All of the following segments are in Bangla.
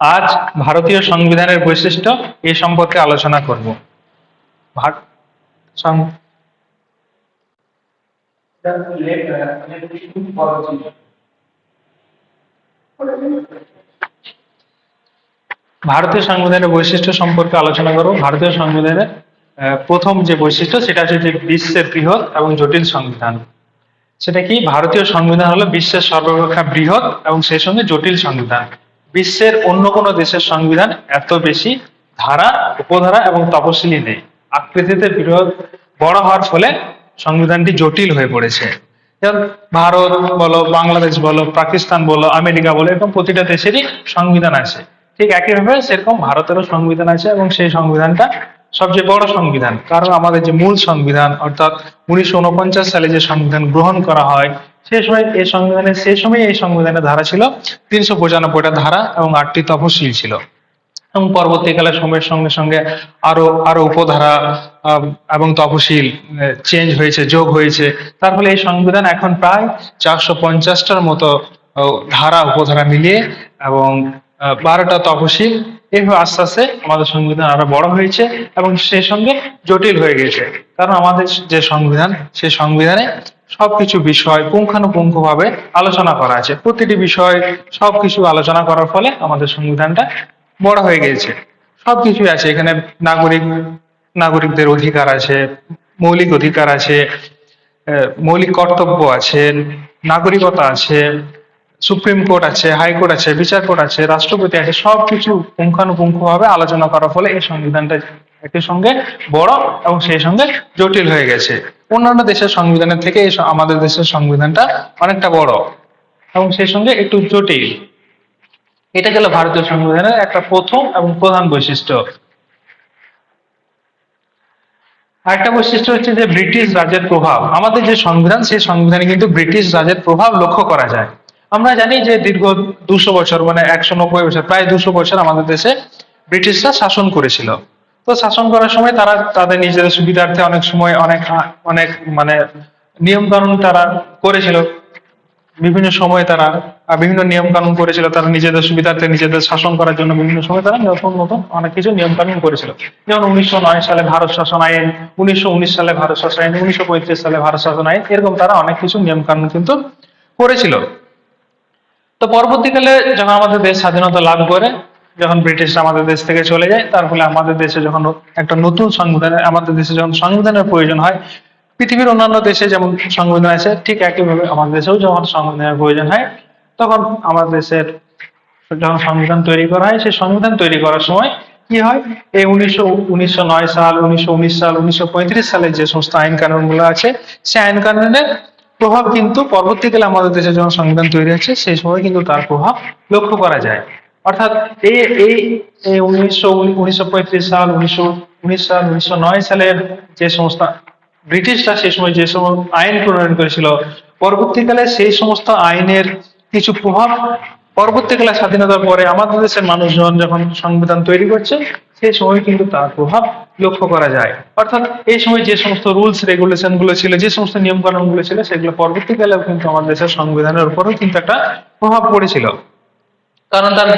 আজ ভারতীয় সংবিধানের বৈশিষ্ট্য এ সম্পর্কে আলোচনা করব। ভারতীয় সংবিধানের বৈশিষ্ট্য সম্পর্কে আলোচনা করব। ভারতীয় সংবিধানের প্রথম যে বৈশিষ্ট্য সেটা হচ্ছে যে বিশ্বের বৃহৎ এবং জটিল সংবিধান। সেটা কি? ভারতীয় সংবিধান হলো বিশ্বের সর্বাপেক্ষা বৃহৎ এবং সেই সঙ্গে জটিল সংবিধান। বিশ্বের অন্য কোনো দেশের সংবিধান এত বেশি ধারা, উপধারা এবং তপশিলি নেই। আকৃতিতে বৃহৎ বড় হওয়ার ফলে সংবিধানটি জটিল হয়ে পড়েছে। ভারত বলো, বাংলাদেশ বলো, পাকিস্তান বলো, আমেরিকা বলো, এরকম প্রতিটা দেশেরই সংবিধান আছে। ঠিক একইভাবে সেরকম ভারতেরও সংবিধান আছে এবং সেই সংবিধানটা সবচেয়ে বড় সংবিধান। কারণ আমাদের যে মূল সংবিধান, অর্থাৎ উনিশশো উনপঞ্চাশ সালে যে সংবিধান গ্রহণ করা হয় সেই সময় এই সংবিধানের সেই সময় এই সংবিধানের ধারা ছিল তিনশো পঁচানব্বইটা ধারা এবং আটটি তফসিল ছিল। এবং পরবর্তীকালে সময়ের সঙ্গে সঙ্গে আরও আরও উপধারা এবং তফসিল চেঞ্জ হয়েছে, যোগ হয়েছে। তার ফলে এই সংবিধান এখন প্রায় চারশো পঞ্চাশটার মতো ধারা, উপধারা মিলিয়ে এবং বারোটা তফসিল এইভাবে আস্তে আস্তে আমাদের সংবিধান আরও বড় হয়েছে এবং সেই সঙ্গে জটিল হয়ে গেছে। কারণ আমাদের যে সংবিধান সেই সংবিধানে সবকিছু বিষয় পুঙ্খানুপুঙ্খ ভাবে আলোচনা করা আছে। প্রতিটি বিষয় সবকিছু আলোচনা করার ফলে আমাদের সংবিধানটা বড় হয়ে গেছে সবকিছুই আছে। এখানে নাগরিক, নাগরিকদের অধিকার আছে, মৌলিক অধিকার আছে মৌলিক কর্তব্য আছে, নাগরিকতা আছে, সুপ্রিম কোর্ট আছে হাইকোর্ট আছে, বিচার কোর্ট আছে, রাষ্ট্রপতি আছে, সবকিছু পুঙ্খানুপুঙ্খ ভাবে আলোচনা করার ফলে এই সংবিধানটা একই সঙ্গে বড় এবং সেই সঙ্গে জটিল হয়ে গেছে। অন্যান্য দেশের সংবিধানের থেকে আমাদের দেশের সংবিধানটা অনেকটা বড় এবং সেই সঙ্গে একটু জটিল। এটা গেল ভারতীয় সংবিধানের একটা প্রথম এবং প্রধান বৈশিষ্ট্য। আরেকটা বৈশিষ্ট্য হচ্ছে যে ব্রিটিশ রাজের প্রভাব। আমাদের যে সংবিধান, সেই সংবিধানে কিন্তু ব্রিটিশ রাজের প্রভাব লক্ষ্য করা যায়। আমরা জানি যে দীর্ঘ দুশো বছর মানে একশো নব্বই বছর, প্রায় দুশো বছর আমাদের দেশে ব্রিটিশরা শাসন করেছিল। তো শাসন করার সময় তারা তাদের নিজেদের সুবিধার্থে অনেক সময় অনেক অনেক মানে নিয়ম কানুন তারা করেছিল। বিভিন্ন সময় তারা বিভিন্ন নিয়ম কানুন করেছিল। তারা নিজেদের সুবিধার্থে নিজেদের শাসন করার জন্য বিভিন্ন সময় তারা নতুন নতুন অনেক কিছু নিয়ম কানুন করেছিল। যেমন উনিশশো নয় সালে ভারত শাসন আইন, উনিশশো উনিশ সালে ভারত শাসন আইন, উনিশশো পঁয়ত্রিশ সালে ভারত শাসন আইন, এরকম তারা অনেক কিছু নিয়ম কানুন কিন্তু করেছিল। তো পরবর্তীকালে যখন আমাদের দেশ স্বাধীনতা লাভ করে যখন ব্রিটিশরা আমাদের দেশ থেকে চলে যায়, তার ফলে আমাদের দেশে যখন একটা নতুন সংবিধানের আমাদের দেশে যখন সংবিধানের প্রয়োজন হয়, পৃথিবীর অন্যান্য দেশে যেমন সংবিধান আছে, ঠিক একইভাবে আমাদের দেশেও যখন সংবিধানের প্রয়োজন হয়, তখন আমাদের দেশের যখন সংবিধান তৈরি করা হয়, সেই সংবিধান তৈরি করার সময় কি হয়? এই উনিশশো উনিশশো নয় সাল, উনিশশো উনিশ সাল, উনিশশো পঁয়ত্রিশ সালে যে সমস্ত আইন কানুনগুলো আছে, সেই আইন কানুনের প্রভাব কিন্তু পরবর্তীকালে আমাদের দেশে যখন সংবিধান তৈরি হচ্ছে, সেই সময় কিন্তু তার প্রভাব লক্ষ্য করা যায়। অর্থাৎ এই এই উনিশশো উনিশশো সাল, উনিশশো উনিশ সাল, উনিশশো নয় সালের যে সমস্ত ব্রিটিশরা সেই সময় যে সমস্ত আইন প্রণয়ন করেছিল, পরবর্তীকালে সেই সমস্ত আইনের কিছু প্রভাব পরবর্তীকালে স্বাধীনতার পরে আমাদের দেশের মানুষজন যখন সংবিধান তৈরি করছে, সেই সময় কিন্তু তার প্রভাব লক্ষ্য করা যায়। অর্থাৎ এই সময় যে সমস্ত রুলস রেগুলেশনগুলো ছিল, যে সমস্ত নিয়ম কানুনগুলো ছিল, সেগুলো পরবর্তীকালেও কিন্তু আমাদের দেশের সংবিধানের উপরেও কিন্তু একটা প্রভাব পড়েছিল। কারণ তার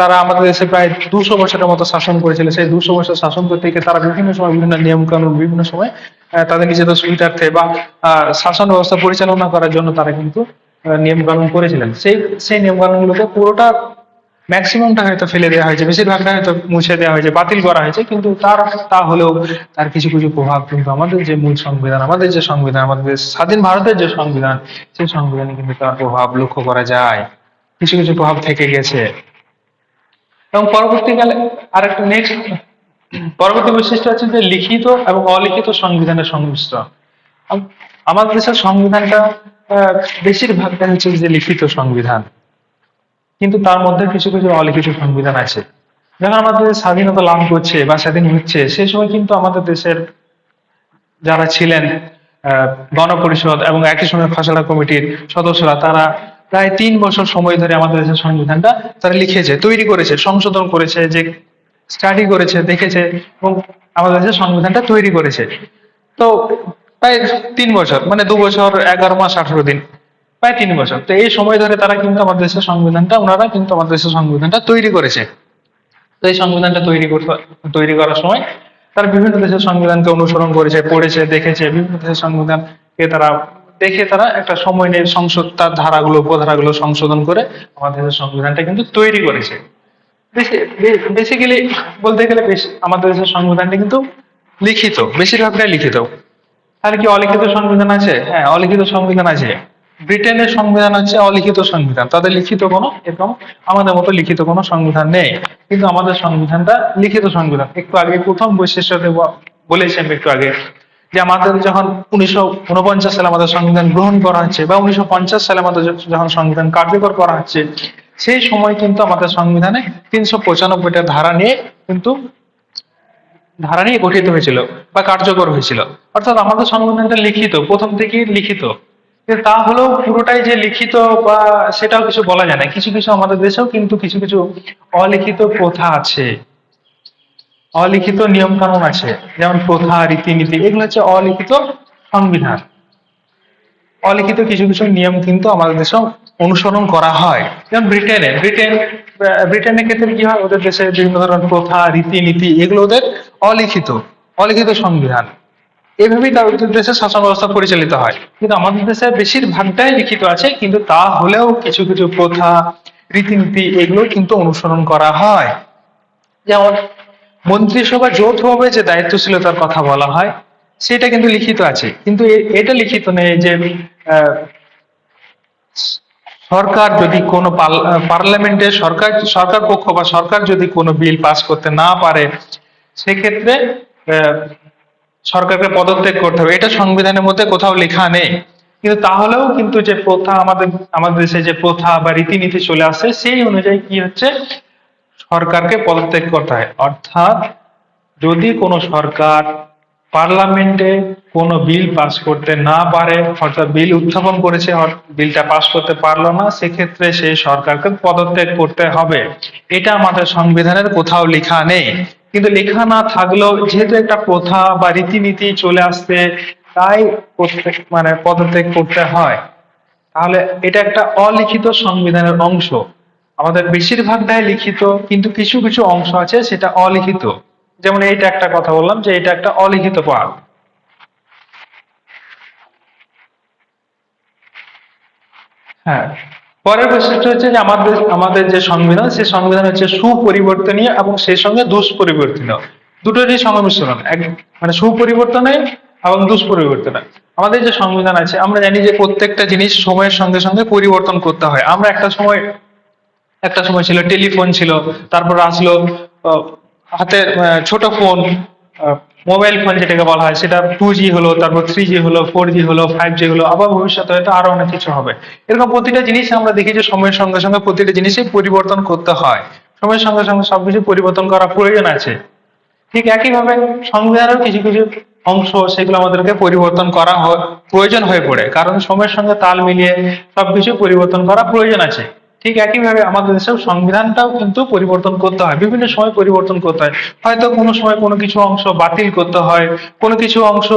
তারা আমাদের দেশে প্রায় দুশো বছরের মতো শাসন করেছিল। সেই দুশো বছর শাসন করতে গিয়ে তারা বিভিন্ন সময় বিভিন্ন নিয়ম কানুন বিভিন্ন সময় তাদের নিজেদের সুবিধার্থে বা শাসন ব্যবস্থা পরিচালনা করার জন্য তারা কিন্তু নিয়ম কানুন করেছিলেন। সেই সেই নিয়ম কানুনগুলোকে পুরোটা ম্যাক্সিমামটা হয়তো ফেলে দেওয়া হয়েছে। বেশিরভাগটা হয়তো মুছে দেওয়া হয়েছে, বাতিল করা হয়েছে। কিন্তু তার, তা হলেও তার কিছু কিছু প্রভাব কিন্তু আমাদের যে মূল সংবিধান, আমাদের যে সংবিধান, আমাদের স্বাধীন ভারতের যে সংবিধান, সেই সংবিধানে কিন্তু তার প্রভাব লক্ষ্য করা যায়। কিছু কিছু প্রভাব থেকে গেছে এবং পরবর্তীকালে আরেকটা নেক্সট পরবর্তী বৈশিষ্ট্য হচ্ছে যে লিখিত এবং অলিখিত সংবিধানের সংমিশ্রণ আমাদের দেশের সংবিধানটা আহ, বেশিরভাগটা হচ্ছে যে লিখিত সংবিধান। কিন্তু তার মধ্যে কিছু কিছু অলিখিত সংবিধান আছে। যখন আমাদের স্বাধীনতা লাভ করছে বা স্বাধীন হচ্ছে সেই সময় কিন্তু আমাদের দেশের যারা ছিলেন গণপরিষদ এবং একই সঙ্গে খসড়া কমিটির সদস্যরা তারা প্রায় তিন বছর সময় ধরে আমাদের দেশের সংবিধানটা তারা লিখেছে, তৈরি করেছে, সংশোধন করেছে, যে স্টাডি করেছে, দেখেছে এবং আমাদের দেশের সংবিধানটা তৈরি করেছে। তো প্রায় তিন বছর মানে দু বছর, এগারো মাস, আঠারো দিন, প্রায় তিন বছর। তো এই সময় ধরে তারা কিন্তু আমাদের দেশের সংবিধানটা, ওনারা কিন্তু আমাদের দেশের সংবিধানটা তৈরি করেছে। তো এই সংবিধানটা তৈরি করতে, তৈরি করার সময় তারা বিভিন্ন দেশের সংবিধানকে অনুসরণ করেছে, পড়েছে, দেখেছে, বিভিন্ন দেশের সংবিধানকে তারা দেখে তারা একটা সময় নিয়ে সংসদ, তার ধারাগুলো, উপধারাগুলো সংশোধন করে আমাদের দেশের সংবিধানটা কিন্তু তৈরি করেছে। বেসিক্যালি বলতে গেলে আমাদের দেশের সংবিধানটা কিন্তু লিখিত, বেশিরভাগটাই লিখিত। তাহলে কি অলিখিত সংবিধান আছে? হ্যাঁ অলিখিত সংবিধান আছে। ব্রিটেনের সংবিধান হচ্ছে অলিখিত সংবিধান। তাদের লিখিত কোনো এরকম আমাদের মতো লিখিত কোনো সংবিধান নেই। কিন্তু আমাদের সংবিধানটা লিখিত সংবিধান। একটু আগে প্রথম বৈশিষ্ট্য বলেছি আমি একটু আগে। যে আমাদের যখন উনিশশো উনপঞ্চাশ সালে আমাদের সংবিধান গ্রহণ করা হচ্ছে বা উনিশশো পঞ্চাশ সালে আমাদের যখন সংবিধান কার্যকর করা হচ্ছে, সেই সময় কিন্তু আমাদের সংবিধানে তিনশো পঁচানব্বইটা ধারা নিয়ে কিন্তু ধারা নিয়ে গঠিত হয়েছিল বা কার্যকর হয়েছিল। অর্থাৎ আমাদের সংবিধানটা লিখিত, প্রথম থেকেই লিখিত। তা হলেও পুরোটাই যে লিখিত বা সেটাও কিছু বলা যায় না। কিছু কিছু আমাদের দেশেও কিন্তু কিছু কিছু অলিখিত প্রথা আছে। অলিখিত নিয়ম কানুন আছে। যেমন প্রথা, রীতিনীতি, এগুলো হচ্ছে অলিখিত সংবিধান। অলিখিত কিছু কিছু নিয়ম কিন্তু আমাদের দেশে অনুসরণ করা হয়। যেমন ব্রিটেনে, ব্রিটেন ব্রিটেনের ক্ষেত্রে কি হয়? ওদের দেশে বিভিন্ন ধরনের প্রথা, রীতিনীতি, এগুলো ওদের অলিখিত অলিখিত সংবিধান। এভাবেই তার ওদের দেশের শাসন ব্যবস্থা পরিচালিত হয়। কিন্তু আমাদের দেশে বেশিরভাগটাই লিখিত আছে, কিন্তু তা হলেও কিছু কিছু প্রথা, রীতিনীতি, এগুলো কিন্তু অনুসরণ করা হয়। যেমন মন্ত্রিসভা যৌথভাবে যে দায়িত্বশীলতার কথা বলা হয়, সেটা কিন্তু লিখিত আছে। কিন্তু এটা লিখিত নেই যে সরকার যদি কোনো পার্লামেন্টে সরকার সরকার পক্ষ বা সরকার যদি কোনো বিল পাস করতে না পারে, সেক্ষেত্রে সরকারকে পদত্যাগ করতে হবে। এটা সংবিধানের মধ্যে কোথাও লেখা নেই। কিন্তু তাহলেও কিন্তু যে প্রথা আমাদের আমাদের দেশে যে প্রথা বা রীতিনীতি চলে আসে সেই অনুযায়ী কি হচ্ছে? সরকারকে পদত্যাগ করতে হয়। অর্থাৎ যদি কোনো সরকার পার্লামেন্টে কোনো বিল পাস করতে না পারে, অর্থাৎ বিল উত্থাপন করেছে বিলটা পাস করতে পারল না, সেক্ষেত্রে সেই সরকারকে পদত্যাগ করতে হবে। এটা আমাদের সংবিধানের কোথাও লেখা নেই। কিন্তু লেখা না থাকলেও যেহেতু একটা প্রথা বা রীতিনীতি চলে আসছে, তাই প্রত্যেক মানে পদত্যাগ করতে হয়। তাহলে এটা একটা অলিখিত সংবিধানের অংশ। আমাদের বেশিরভাগ বেশিরভাগটাই লিখিত, কিন্তু কিছু কিছু অংশ আছে সেটা অলিখিত। যেমন এইটা একটা কথা বললাম যে এটা একটা অলিখিত পাঠ হ্যাঁ পরের বৈশিষ্ট্য হচ্ছে যে আমাদের আমাদের যে সংবিধান সেই সংবিধান হচ্ছে সুপরিবর্তনীয় এবং সেই সঙ্গে দুষ্পরিবর্তনীয় দুটোরই সংমিশ্রণ, এক মানে সুপরিবর্তনে এবং দুষ্পরিবর্তনে। আমাদের যে সংবিধান আছে, আমরা জানি যে প্রত্যেকটা জিনিস সময়ের সঙ্গে সঙ্গে পরিবর্তন করতে হয়। আমরা একটা সময় একটা সময় ছিল, টেলিফোন ছিল, তারপর আসলো হাতে ছোট ফোন মোবাইল ফোন যেটাকে বলা হয়, সেটা টু জি হলো, তারপর থ্রি জি হলো ফোর জি হলো ফাইভ জি হলো, আবার ভবিষ্যতে হয়তো আরও অনেক কিছু হবে। এরকম প্রতিটা জিনিস আমরা দেখি যে সময়ের সঙ্গে সঙ্গে প্রতিটা জিনিসই পরিবর্তন করতে হয়। সময়ের সঙ্গে সঙ্গে সবকিছু পরিবর্তন করা প্রয়োজন আছে। ঠিক একইভাবে সংবিধানের কিছু কিছু অংশ সেগুলো আমাদেরকে পরিবর্তন করা প্রয়োজন হয়ে পড়ে। কারণ সময়ের সঙ্গে তাল মিলিয়ে সবকিছু পরিবর্তন করা প্রয়োজন আছে। ঠিক একইভাবে আমাদের দেশেও সংবিধানটাও কিন্তু পরিবর্তন করতে হয়। বিভিন্ন সময় পরিবর্তন করতে হয়। হয়তো কোনো সময় কোনো কিছু অংশ বাতিল করতে হয়, কোনো কিছু অংশ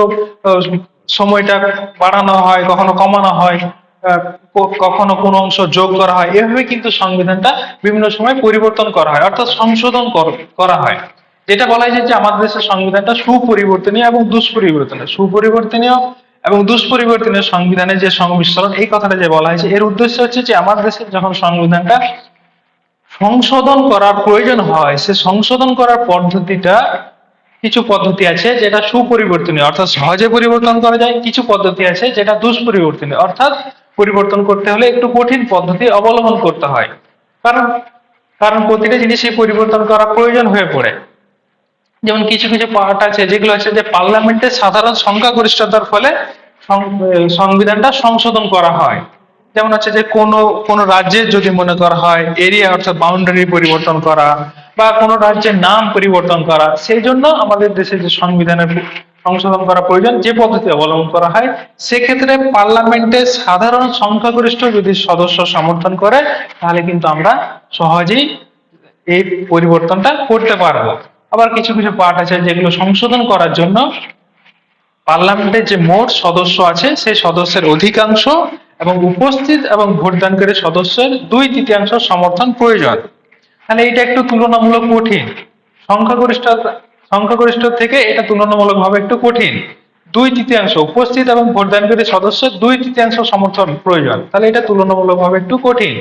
সময়টা বাড়ানো হয়, কখনো কমানো হয় কখনো কোন অংশ যোগ করা হয়। এভাবে কিন্তু সংবিধানটা বিভিন্ন সময় পরিবর্তন করা হয়, অর্থাৎ সংশোধন কর- করা হয়। যেটা বলা যায় যে আমাদের দেশের সংবিধানটা সুপরিবর্তনীয় এবং দুষ্পরিবর্তনীয়। সুপরিবর্তনীয় এবং দুষ্পরিবর্তনের সংবিধানের যে সংমিশ্রণ, এই কথাটা যে বলা হয়েছে, এর উদ্দেশ্য হচ্ছে যে আমাদের দেশের যখন সংবিধানটা সংশোধন করার প্রয়োজন হয়, সে সংশোধন করার পদ্ধতিটা কিছু পদ্ধতি আছে যেটা সুপরিবর্তনীয়, অর্থাৎ সহজে পরিবর্তন করা যায়, কিছু পদ্ধতি আছে যেটা দুষ্পরিবর্তনীয়, অর্থাৎ পরিবর্তন করতে হলে একটু কঠিন পদ্ধতি অবলম্বন করতে হয়। কারণ কারণ প্রতিটা জিনিসই পরিবর্তন করা প্রয়োজন হয়ে পড়ে। যেমন কিছু কিছু পার্ট আছে যেগুলো আছে যে পার্লামেন্টের সাধারণ সংখ্যাগরিষ্ঠতার ফলে সংবিধানটা সংশোধন করা হয়। যেমন হচ্ছে যে কোনো কোনো রাজ্যের যদি মনে করা হয় এরিয়া অর্থাৎ বাউন্ডারি পরিবর্তন করা বা কোনো রাজ্যের নাম পরিবর্তন করা, সেই জন্য আমাদের দেশে যে সংবিধানের সংশোধন করা প্রয়োজন, যে পদ্ধতি অবলম্বন করা হয়, সেক্ষেত্রে পার্লামেন্টের সাধারণ সংখ্যাগরিষ্ঠ যদি সদস্য সমর্থন করে, তাহলে কিন্তু আমরা সহজেই এই পরিবর্তনটা করতে পারব। আবার কিছু কিছু পার্ট আছে যেগুলো সংশোধন করার জন্য পার্লামেন্টের যে মোট সদস্য আছে, সেই সদস্যের অধিকাংশ এবং উপস্থিত এবং ভোটদানকারী সদস্যের দুই তৃতীয়াংশ সমর্থন প্রয়োজন। তাহলে এটা একটু তুলনামূলক কঠিন। সংখ্যাগরিষ্ঠ সংখ্যাগরিষ্ঠ থেকে এটা তুলনামূলকভাবে একটু কঠিন। দুই তৃতীয়াংশ উপস্থিত এবং ভোটদানকারী সদস্যের দুই তৃতীয়াংশ সমর্থন প্রয়োজন। তাহলে এটা তুলনামূলকভাবে একটু কঠিন।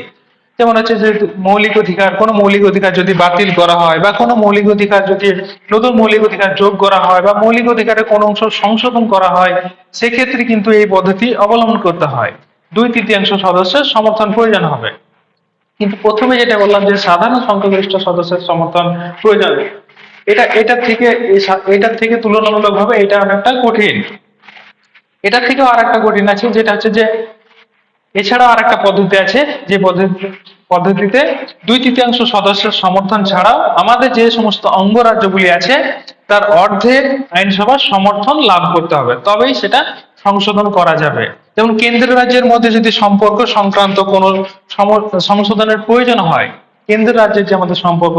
যেমন হচ্ছে যে মৌলিক অধিকার, কোনো মৌলিক অধিকার যদি বাতিল করা হয় বা কোনো মৌলিক অধিকার যদি নতুন মৌলিক অধিকার যোগ করা হয় বা মৌলিক অধিকারের কোনো অংশ সংশোধন করা হয়, সেক্ষেত্রে কিন্তু এই পদ্ধতি অবলম্বন করতে হয়। দুই তৃতীয়াংশ সদস্যের সমর্থন প্রয়োজন হবে। কিন্তু প্রথমে যেটা বললাম যে সাধারণ সংখ্যাগরিষ্ঠ সদস্যের সমর্থন প্রয়োজন। এটা এটা থেকে এটার থেকে তুলনামূলকভাবে এটা অনেকটা কঠিন। এটার থেকেও আর একটা কঠিন আছে, যেটা হচ্ছে যে এছাড়াও আর একটা পদ্ধতি আছে, যে পদ্ধতি পদ্ধতিতে দুই তৃতীয়াংশ সদস্যের সমর্থন ছাড়াও আমাদের যে সমস্ত অঙ্গরাজ্যগুলি আছে, তার অর্ধেক আইনসভার সমর্থন লাভ করতে হবে। তবেই সেটা সংশোধন করা যাবে। যেমন কেন্দ্র রাজ্যের মধ্যে যদি সম্পর্ক সংক্রান্ত কোনো সংশোধনের প্রয়োজন হয় কেন্দ্র রাজ্যের যে আমাদের সম্পর্ক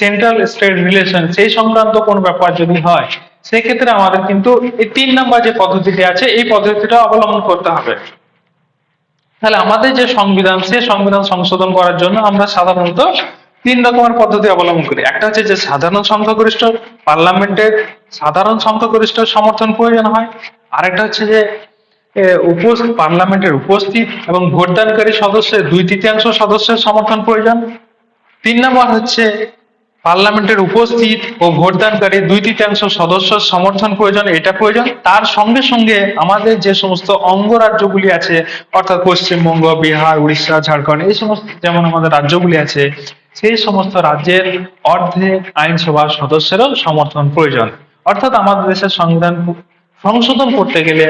সেন্ট্রাল স্টেট রিলেশন সেই সংক্রান্ত কোনো ব্যাপার যদি হয়, সেক্ষেত্রে আমাদের কিন্তু এই তিন নম্বর যে পদ্ধতিটি আছে, এই পদ্ধতিটা অবলম্বন করতে হবে। তাহলে আমাদের যে সংবিধান, সে সংবিধান সংশোধন করার জন্য আমরা সাধারণত তিন রকমের পদ্ধতি অবলম্বন করি। একটা হচ্ছে যে সাধারণ সংখ্যাগরিষ্ঠ পার্লামেন্টের সাধারণ সংখ্যাগরিষ্ঠ সমর্থন প্রয়োজন হয়। আরেকটা হচ্ছে যে উপস্থিত পার্লামেন্টের উপস্থিত এবং ভোটদানকারী সদস্যের দুই তৃতীয়াংশ সদস্যের সমর্থন প্রয়োজন। তিন নম্বর হচ্ছে পার্লামেন্টের উপস্থিত ও ভোটদানকারী দুই তৃতীয়াংশ সদস্য সমর্থন প্রয়োজন, এটা প্রয়োজন। তার সঙ্গে সঙ্গে আমাদের যে সমস্ত অঙ্গরাজ্যগুলি আছে, অর্থাৎ পশ্চিমবঙ্গ, বিহার, উড়িষ্যা, ঝাড়খণ্ড, এই সমস্ত যেমন আমাদের রাজ্যগুলি আছে, সেই সমস্ত রাজ্যের অর্ধেক আইনসভার সদস্যেরও সমর্থন প্রয়োজন। অর্থাৎ আমাদের দেশের সংবিধান সংশোধন করতে গেলে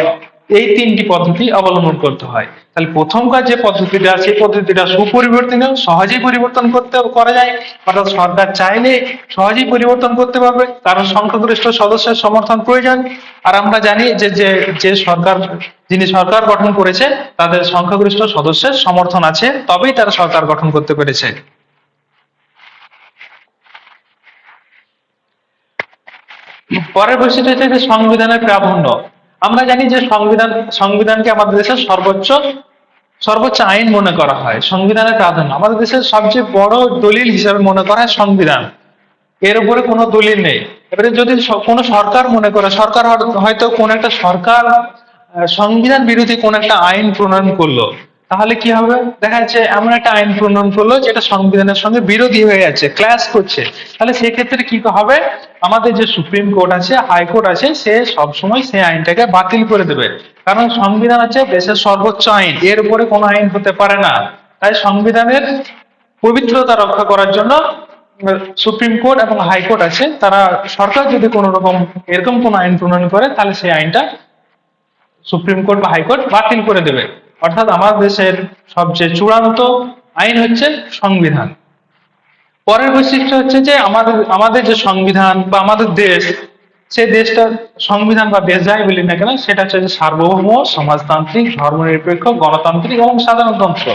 এই তিনটি পদ্ধতি অবলম্বন করতে হয়। তাহলে প্রথমকার যে পদ্ধতিটা এই পদ্ধতিটা সুপরিবর্তনীয় সহজেই পরিবর্তন করতে করা যায়। অর্থাৎ সরকার চাইলে সহজেই পরিবর্তন করতে পারবে। কারণ সংখ্যাগরিষ্ঠ সদস্যের সমর্থন প্রয়োজন। আর আমরা জানি যে যে যে সরকার, যিনি সরকার গঠন করেছে, তাদের সংখ্যাগরিষ্ঠ সদস্যের সমর্থন আছে, তবেই তারা সরকার গঠন করতে পেরেছে। পরের বৈশিষ্ট্য হচ্ছে সংবিধানের প্রাধান্য। আমরা জানি যে সংবিধান, সংবিধানকে আমাদের দেশের সর্বোচ্চ সর্বোচ্চ আইন মনে করা হয়। সংবিধানের প্রাধান্য। আমাদের দেশের সবচেয়ে বড় দলিল হিসাবে মনে করা হয় সংবিধান। এর উপরে কোনো দলিল নেই। এবারে যদি কোনো সরকার মনে করে, সরকার হয়তো- কোন একটা সরকার সংবিধান বিরোধী কোন একটা আইন প্রণয়ন করল। তাহলে কি হবে? দেখা যাচ্ছে এমন একটা আইন প্রণয়ন করল যেটা সংবিধানের সঙ্গে বিরোধী হয়ে যাচ্ছে ক্লাস করছে। তাহলে সেক্ষেত্রে কি হবে? আমাদের যে সুপ্রিম কোর্ট আছে হাইকোর্ট আছে, সে সবসময় সেই আইনটাকে বাতিল করে দেবে। কারণ সংবিধান আছে দেশের সর্বোচ্চ আইন, এর উপরে কোনো আইন হতে পারে না। তাই সংবিধানের পবিত্রতা রক্ষা করার জন্য সুপ্রিম কোর্ট এবং হাইকোর্ট আছে, তারা সরকার যদি কোনো রকম, এরকম কোন আইন প্রণয়ন করে, তাহলে সেই আইনটা সুপ্রিম কোর্ট বা হাইকোর্ট বাতিল করে দেবে। অর্থাৎ আমার দেশের সবচেয়ে চূড়ান্ত আইন হচ্ছে সংবিধান। পরের বৈশিষ্ট্য হচ্ছে যে আমাদের আমাদের যে সংবিধান বা আমাদের দেশ, সে দেশটা সংবিধান বা দেশ যাই বলি না কেন, সেটা হচ্ছে যে সার্বভৌম, সমাজতান্ত্রিক, ধর্মনিরপেক্ষ, গণতান্ত্রিক এবং সাধারণতন্ত্র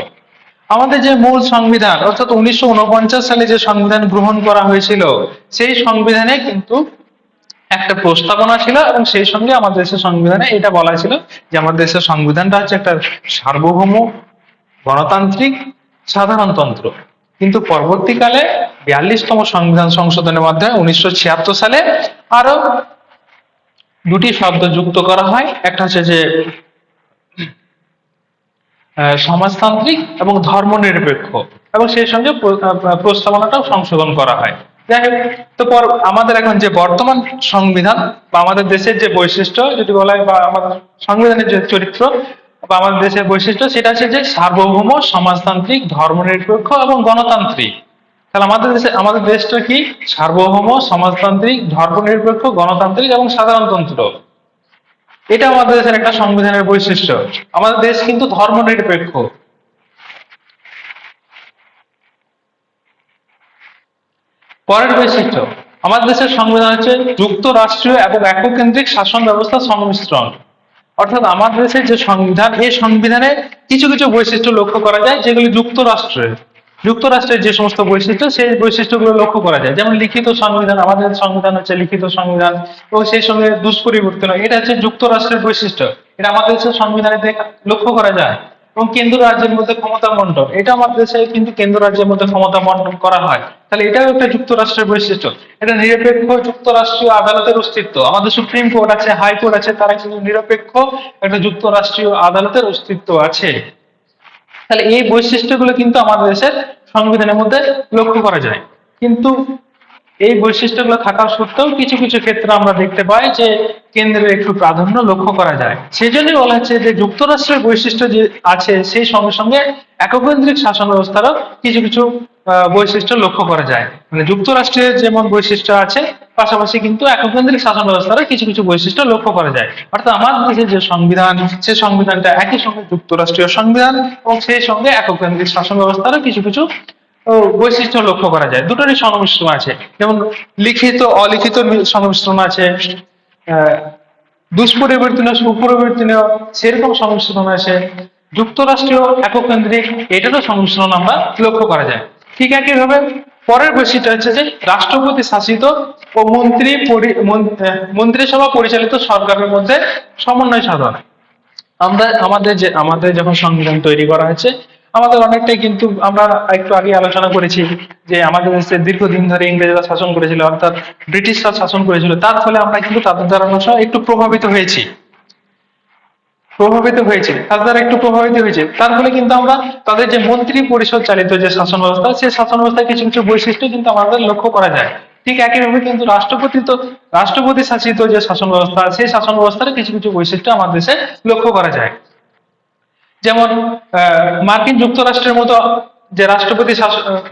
আমাদের যে মূল সংবিধান, অর্থাৎ উনিশশো উনপঞ্চাশ সালে যে সংবিধান গ্রহণ করা হয়েছিল, সেই সংবিধানে কিন্তু একটা প্রস্তাবনা ছিল এবং সেই সঙ্গে আমাদের দেশের সংবিধানে এটা বলা ছিল যে আমাদের দেশের সংবিধানটা হচ্ছে একটা সার্বভৌম গণতান্ত্রিক সাধারণতন্ত্র। কিন্তু পরবর্তীকালে বিয়াল্লিশতম সংবিধান সংশোধনের মাধ্যমে উনিশশো ছিয়াত্তর সালে আরও দুটি শব্দ যুক্ত করা হয়। একটা হচ্ছে যে সমাজতান্ত্রিক এবং ধর্মনিরপেক্ষ। এবং সেই সঙ্গে প্রস্তাবনাটাও সংশোধন করা হয়। যাই হোক, তো পর আমাদের এখন যে বর্তমান সংবিধান বা আমাদের দেশের যে বৈশিষ্ট্য যদি বলা হয়, বা আমাদের সংবিধানের যে চরিত্র বা আমাদের দেশের বৈশিষ্ট্য, সেটা হচ্ছে যে সার্বভৌম সমাজতান্ত্রিক, ধর্মনিরপেক্ষ এবং গণতান্ত্রিক। তাহলে আমাদের দেশে, আমাদের দেশটা কি? সার্বভৌম সমাজতান্ত্রিক, ধর্মনিরপেক্ষ, গণতান্ত্রিক এবং সাধারণতন্ত্র। এটা আমাদের দেশের একটা সংবিধানের বৈশিষ্ট্য। আমাদের দেশ কিন্তু ধর্মনিরপেক্ষ। পরের বৈশিষ্ট্য আমাদের দেশের সংবিধান হচ্ছে যুক্তরাষ্ট্রীয় এবং এককেন্দ্রিক শাসন ব্যবস্থা সংমিশ্রণ। অর্থাৎ আমাদের দেশের যে সংবিধান, এই সংবিধানে কিছু কিছু বৈশিষ্ট্য লক্ষ্য করা যায় যেগুলি যুক্তরাষ্ট্রের। যুক্তরাষ্ট্রের যে সমস্ত বৈশিষ্ট্য, সেই বৈশিষ্ট্যগুলো লক্ষ্য করা যায়। যেমন লিখিত সংবিধান, আমাদের সংবিধান হচ্ছে লিখিত সংবিধান, এবং সেই সঙ্গে দুষ্পরিবর্তন, এটা হচ্ছে যুক্তরাষ্ট্রের বৈশিষ্ট্য। এটা আমাদের দেশের সংবিধানে লক্ষ্য করা যায়। এবং কেন্দ্র রাজ্যের মধ্যে ক্ষমতা বন্টন এটা আমাদের দেশে কিন্তু কেন্দ্র রাজ্যের মধ্যে ক্ষমতা বন্টন করা হয়। তাহলে এটাও একটা যুক্তরাষ্ট্রের বৈশিষ্ট্য। এটা নিরপেক্ষ যুক্তরাষ্ট্রীয় আদালতের অস্তিত্ব। আমাদের সুপ্রিম কোর্ট আছে হাইকোর্ট আছে, তারা কিন্তু নিরপেক্ষ একটা যুক্তরাষ্ট্রীয় আদালতের অস্তিত্ব আছে। তাহলে এই বৈশিষ্ট্যগুলো কিন্তু আমাদের দেশের সংবিধানের মধ্যে লক্ষ্য করা যায়। কিন্তু এই বৈশিষ্ট্যগুলো থাকা সত্ত্বেও কিছু কিছু ক্ষেত্রে আমরা দেখতে পাই যে কেন্দ্রের একটু প্রাধান্য লক্ষ্য করা যায়। সেই জন্যই বলা হচ্ছে যে যুক্তরাষ্ট্রের বৈশিষ্ট্য যে আছে, সেই সঙ্গে সঙ্গে এককেন্দ্রিক শাসন ব্যবস্থারও কিছু কিছু বৈশিষ্ট্য লক্ষ্য করা যায়। মানে যুক্তরাষ্ট্রের যেমন বৈশিষ্ট্য আছে, পাশাপাশি কিন্তু এককেন্দ্রিক শাসন ব্যবস্থারও কিছু কিছু বৈশিষ্ট্য লক্ষ্য করা যায়। অর্থাৎ আমার দেশের যে সংবিধান সেই সংবিধানটা একই সঙ্গে যুক্তরাষ্ট্রীয় সংবিধান এবং সেই সঙ্গে এককেন্দ্রিক শাসন ব্যবস্থারও কিছু কিছু বৈশিষ্ট্য লক্ষ্য করা যায়। দুটোরই সংমিশ্রণ আছে। যেমন লিখিত, অলিখিত সংমিশ্রণ আছে দুষ্পরিবর্তনীয় সুপরিবর্তনীয় সেরকম সংমিশ্রণ আছে। যুক্তরাষ্ট্রীয় এককেন্দ্রিক, এটারও সংমিশ্রণ আমরা লক্ষ্য করা যায়। ঠিক একইভাবে পরের বৈশিষ্ট্য হচ্ছে যে রাষ্ট্রপতি শাসিত ও মন্ত্রী মন্ত্রিসভা পরিচালিত সরকারের মধ্যে সমন্বয় সাধন। আমরা, আমাদের যে, আমাদের যখন সংবিধান তৈরি করা হয়েছে আমাদের অনেকটাই কিন্তু আমরা একটু আগে আলোচনা করেছি যে আমাদের দেশে দীর্ঘদিন ধরে ইংরেজরা শাসন করেছিল, অর্থাৎ ব্রিটিশরা শাসন করেছিল, তার ফলে আমরা কিন্তু তাদের দ্বারা একটু প্রভাবিত হয়েছি। প্রভাবিত হয়েছে, তার দ্বারা একটু প্রভাবিত হয়েছে। তার ফলে কিন্তু আমরা তাদের যে মন্ত্রী পরিষদ চালিত যে শাসন ব্যবস্থা, সেই শাসন ব্যবস্থার কিছু কিছু বৈশিষ্ট্য কিন্তু আমাদের লক্ষ্য করা যায়। ঠিক একইভাবে কিন্তু রাষ্ট্রপতি তো, রাষ্ট্রপতি শাসিত যে শাসন ব্যবস্থা, সেই শাসন ব্যবস্থার কিছু কিছু বৈশিষ্ট্য আমাদের দেশে লক্ষ্য করা যায়। যেমন মার্কিন যুক্তরাষ্ট্রের মতো যে রাষ্ট্রপতি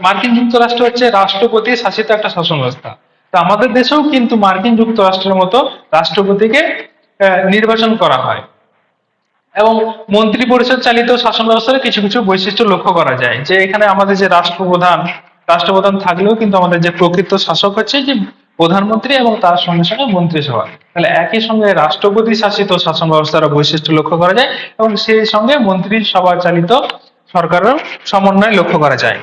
মার্কিন যুক্তরাষ্ট্র হচ্ছে রাষ্ট্রপতি শাসিত একটা শাসন ব্যবস্থা তো আমাদের দেশেও কিন্তু মার্কিন যুক্তরাষ্ট্রের মতো রাষ্ট্রপতিকে নির্বাচন করা হয়। এবং মন্ত্রী পরিষদ চালিত শাসন ব্যবস্থার কিছু কিছু বৈশিষ্ট্য লক্ষ্য করা যায়। যে এখানে আমাদের যে রাষ্ট্রপ্রধান রাষ্ট্রপ্রধান থাকলেও কিন্তু আমাদের যে প্রকৃত শাসক হচ্ছে যে প্রধানমন্ত্রী এবং তার সঙ্গে সঙ্গে মন্ত্রিসভা। তাহলে একই সঙ্গে রাষ্ট্রপতি শাসিত শাসন ব্যবস্থার বৈশিষ্ট্য লক্ষ্য করা যায় এবং সেই সঙ্গে মন্ত্রিসভা চালিত সরকারের সমন্বয় লক্ষ্য করা যায়।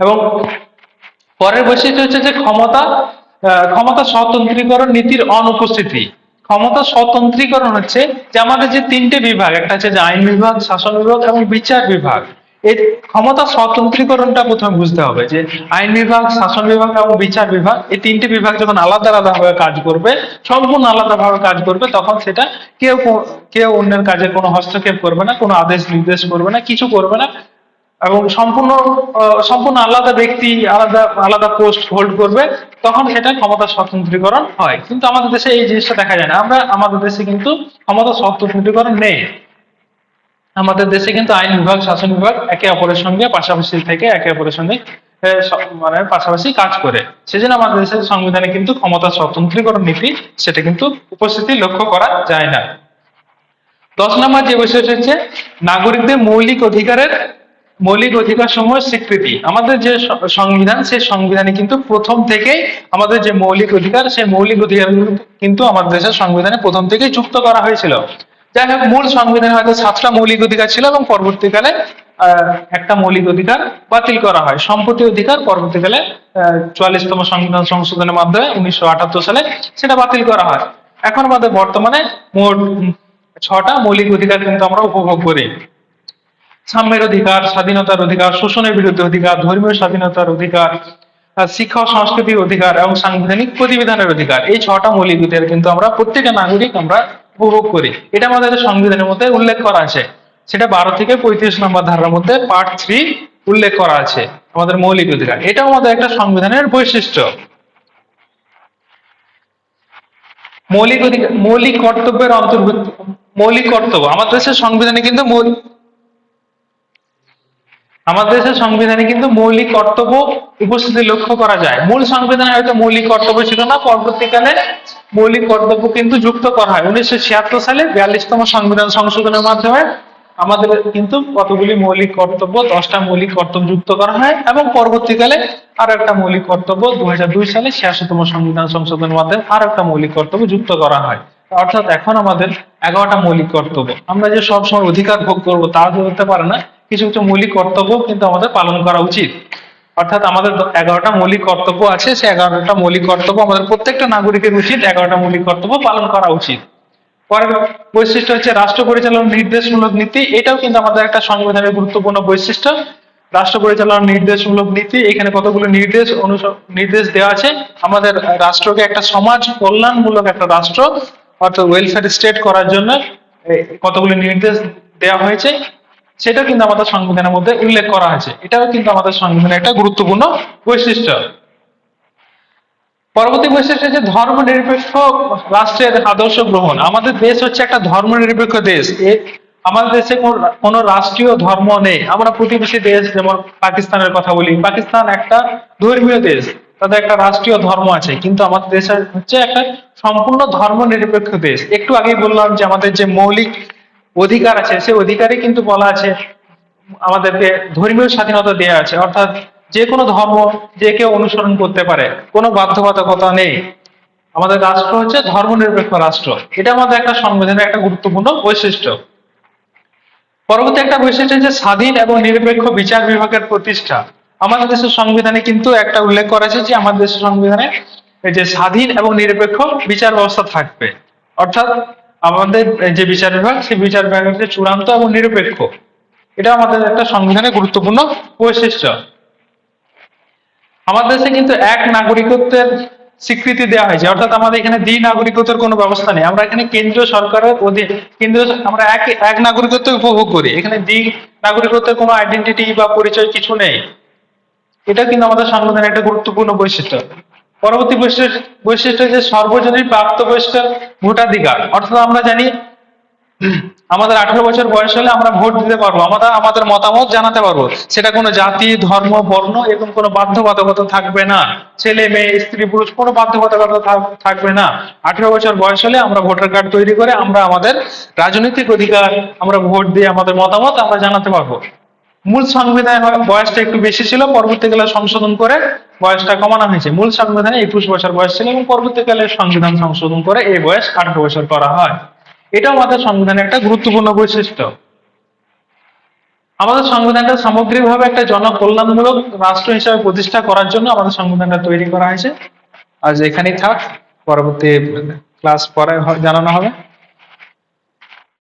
এবং পরের বৈশিষ্ট্য হচ্ছে যে ক্ষমতা ক্ষমতা স্বতন্ত্রীকরণ নীতির অনুপস্থিতি। ক্ষমতা স্বতন্ত্রীকরণ হচ্ছে যে আমাদের যে তিনটে বিভাগ, একটা হচ্ছে যে আইন বিভাগ, শাসন বিভাগ এবং বিচার বিভাগ। এই ক্ষমতা স্বতন্ত্রীকরণটা প্রথমে বুঝতে হবে যে আইন বিভাগ, শাসন বিভাগ এবং বিচার বিভাগ এই তিনটি বিভাগ যখন আলাদা আলাদা ভাবে কাজ করবে, সম্পূর্ণ আলাদা ভাবে কাজ করবে, তখন সেটা কেউ কেউ অন্যের কাজে কোনো হস্তক্ষেপ করবে না, কোনো আদেশ নির্দেশ করবে না, কিছু করবে না এবং সম্পূর্ণ সম্পূর্ণ আলাদা ব্যক্তি, আলাদা আলাদা পোস্ট হোল্ড করবে, তখন সেটা ক্ষমতা স্বতন্ত্রীকরণ হয়। কিন্তু আমাদের দেশে এই জিনিসটা দেখা যায় না। আমরা, আমাদের দেশে কিন্তু ক্ষমতা স্বতন্ত্রীকরণ নেই। আমাদের দেশে কিন্তু আইন বিভাগ, শাসন বিভাগ একে অপরের সঙ্গে পাশাপাশি থেকে একে অপরের সঙ্গে মানে পাশাপাশি কাজ করে। সেজন্য আমাদের দেশের সংবিধানে কিন্তু ক্ষমতা স্বতন্ত্রীকরণ নীতি, সেটা কিন্তু উপস্থিতি লক্ষ্য করা যায় না। দশ নম্বর যে বিষয় হচ্ছে, নাগরিকদের মৌলিক অধিকারের, মৌলিক অধিকার সমূহ স্বীকৃতি। আমাদের যে সংবিধান, সেই সংবিধানে কিন্তু প্রথম থেকেই আমাদের যে মৌলিক অধিকার, সেই মৌলিক অধিকার কিন্তু আমাদের দেশের সংবিধানে প্রথম থেকেই যুক্ত করা হয়েছিল। যাই হোক, মূল সংবিধানে হয়তো সাতটা মৌলিক অধিকার ছিল এবং পরবর্তীকালে একটা মৌলিক অধিকার বাতিল করা হয়। সম্পত্তি অধিকার পরবর্তীকালে চুয়াল্লিশতম সংবিধান সংশোধনের মাধ্যমে উনিশশো আটাত্তর সালে সেটা বাতিল করা হয়। এখন আমাদের বর্তমানে মোট ছটা মৌলিক অধিকার কিন্তু আমরা উপভোগ করি। সাম্যের অধিকার, স্বাধীনতার অধিকার, শোষণের বিরুদ্ধে অধিকার, ধর্মীয় স্বাধীনতার অধিকার শিক্ষা ও সংস্কৃতির অধিকার এবং সাংবিধানিক প্রতিবিধানের অধিকার। এই ছটা মৌলিক অধিকার কিন্তু আমরা প্রত্যেকটা নাগরিক আমরা উপভোগ করি। এটা আমাদের সংবিধানের মধ্যে উল্লেখ করা আছে। সেটা বারো থেকে পঁয়ত্রিশ নম্বর ধারার মধ্যে পার্ট থ্রি উল্লেখ করা আছে আমাদের মৌলিক অধিকার। এটা আমাদের একটা সংবিধানের বৈশিষ্ট্য। মৌলিক অধিকার মৌলিক কর্তব্যের অন্তর্ভুক্ত মৌলিক কর্তব্য। আমাদের দেশের সংবিধানে কিন্তু আমাদের দেশের সংবিধানে কিন্তু মৌলিক কর্তব্য উপস্থিতি লক্ষ্য করা যায়। মূল সংবিধানে হয়তো মৌলিক কর্তব্য ছিল না, পরবর্তীকালে মৌলিক কর্তব্য কিন্তু যুক্ত করা হয়। উনিশশো ছিয়াত্তর সালে বিয়াল্লিশতম সংবিধান সংশোধনের মাধ্যমে আমাদের কিন্তু কতগুলি মৌলিক কর্তব্য, দশটা মৌলিক কর্তব্য যুক্ত করা হয় এবং পরবর্তীকালে আরও একটা মৌলিক কর্তব্য দু হাজার দুই সালে ছিয়াশিতম সংবিধান সংশোধনের মাধ্যমে আরও একটা মৌলিক কর্তব্য যুক্ত করা হয়। অর্থাৎ এখন আমাদের এগারোটা মৌলিক কর্তব্য। আমরা যে সবসময় অধিকার ভোগ করব তা তো হতে পারে না কিছু কিছু মৌলিক কর্তব্য কিন্তু আমাদের পালন করা উচিত। অর্থাৎ আমাদের এগারোটা মৌলিক কর্তব্য আছে, সে এগারোটা মৌলিক কর্তব্য আমাদের প্রত্যেকটা নাগরিকের উচিত এগারোটা মৌলিক কর্তব্য পালন করা উচিত। পরের বৈশিষ্ট্য হচ্ছে রাষ্ট্র পরিচালনার নির্দেশমূলক নীতি, এটাও কিন্তু আমাদের একটা সংবিধানের গুরুত্বপূর্ণ বৈশিষ্ট্য। রাষ্ট্র পরিচালনার নির্দেশমূলক নীতি, এখানে কতগুলো নির্দেশ নির্দেশ দেওয়া আছে। আমাদের রাষ্ট্রকে একটা সমাজ কল্যাণমূলক একটা রাষ্ট্র, অর্থাৎ ওয়েলফেয়ার স্টেট করার জন্য কতগুলো নির্দেশ দেওয়া হয়েছে। সেটা কিন্তু আমাদের সংবিধানের মধ্যে উল্লেখ করা আছে। এটাও কিন্তু আমাদের সংবিধানের একটা গুরুত্বপূর্ণ বৈশিষ্ট্য। পরবর্তী বৈশিষ্ট্য হচ্ছে ধর্ম নিরপেক্ষ রাষ্ট্রের আদর্শ গ্রহণ। আমাদের দেশ হচ্ছে একটা ধর্ম নিরপেক্ষ দেশ আমাদের দেশে কোন- রাষ্ট্রীয় ধর্ম নেই। আমরা প্রতিবেশী দেশ, যেমন পাকিস্তানের কথা বলি। পাকিস্তান একটা ধর্মীয় দেশ। তাদের একটা রাষ্ট্রীয় ধর্ম আছে। কিন্তু আমাদের দেশ হচ্ছে একটা সম্পূর্ণ ধর্ম নিরপেক্ষ দেশ। একটু আগেই বললাম যে আমাদের যে মৌলিক অধিকার আছে, সেই অধিকারে কিন্তু বলা আছে, আমাদেরকে ধর্মীয় স্বাধীনতা দেওয়া আছে। অর্থাৎ যে কোনো ধর্ম যে কেউ অনুসরণ করতে পারে, কোনো বাধ্যবাধকতা নেই। আমাদের রাষ্ট্র হচ্ছে ধর্মনিরপেক্ষ রাষ্ট্র। এটা আমাদের একটা সংবিধানের একটা গুরুত্বপূর্ণ বৈশিষ্ট্য। পরবর্তী একটা বৈশিষ্ট্য হচ্ছে স্বাধীন এবং নিরপেক্ষ বিচার বিভাগের প্রতিষ্ঠা। আমাদের দেশের সংবিধানে কিন্তু একটা উল্লেখ করা আছে যে আমাদের দেশের সংবিধানে যে স্বাধীন এবং নিরপেক্ষ বিচার ব্যবস্থা থাকবে। অর্থাৎ আমাদের যে বিচার বিভাগ, সেই বিচার বিভাগ হচ্ছে চূড়ান্ত এবং নিরপেক্ষ। এটা আমাদের একটা সংবিধানের গুরুত্বপূর্ণ বৈশিষ্ট্য। আমাদের দেশে কিন্তু এক নাগরিকত্বের স্বীকৃতি দেওয়া হয়েছে। অর্থাৎ আমাদের এখানে দ্বি নাগরিকত্বের কোনো ব্যবস্থা নেই। আমরা এখানে কেন্দ্রীয় সরকারের অধীন কেন্দ্রীয় আমরা এক এক নাগরিকত্ব উপভোগ করি। এখানে দ্বি নাগরিকত্বের কোনো আইডেন্টিটি বা পরিচয় কিছু নেই। এটা কিন্তু আমাদের সংবিধানের একটা গুরুত্বপূর্ণ বৈশিষ্ট্য। পরবর্তী বৈশিষ্ট্য যে সর্বজনীন প্রাপ্তবয়স্ক ভোটাধিকার। অর্থাৎ আমরা জানি, আমাদের আঠারো বছর বয়স হলে আমরা ভোট দিতে পারব। আমরা আমাদের মতামত জানাতে পারব। সেটা কোনো জাতি, ধর্ম, বর্ণ এরকম কোনো বাধ্যবাধকতা থাকবে না। ছেলে, মেয়ে, স্ত্রী, পুরুষ কোনো বাধ্যবাধকতা থাকবে না। আঠারো বছর বয়স হলে আমরা ভোটার কার্ড তৈরি করে আমরা আমাদের রাজনৈতিক অধিকার, আমরা ভোট দিয়ে আমাদের মতামত আমরা জানাতে পারব। মূল সংবিধানে বয়সটা একটু বেশি ছিল, পরবর্তীকালে সংশোধন করে বয়সটা কমানো হয়েছে। মূল সংবিধানে একুশ বছর বয়স ছিল এবং পরবর্তীকালে সংবিধান সংশোধন করে এই বয়স আঠারো বছর করা হয়। এটা আমাদের সংবিধানের একটা গুরুত্বপূর্ণ বৈশিষ্ট্য। আমাদের সংবিধানটা সামগ্রিকভাবে একটা জনকল্যাণমূলক রাষ্ট্র হিসাবে প্রতিষ্ঠা করার জন্য আমাদের সংবিধানটা তৈরি করা হয়েছে। আজ এখানেই থাক, পরবর্তী ক্লাস পরে জানানো হবে।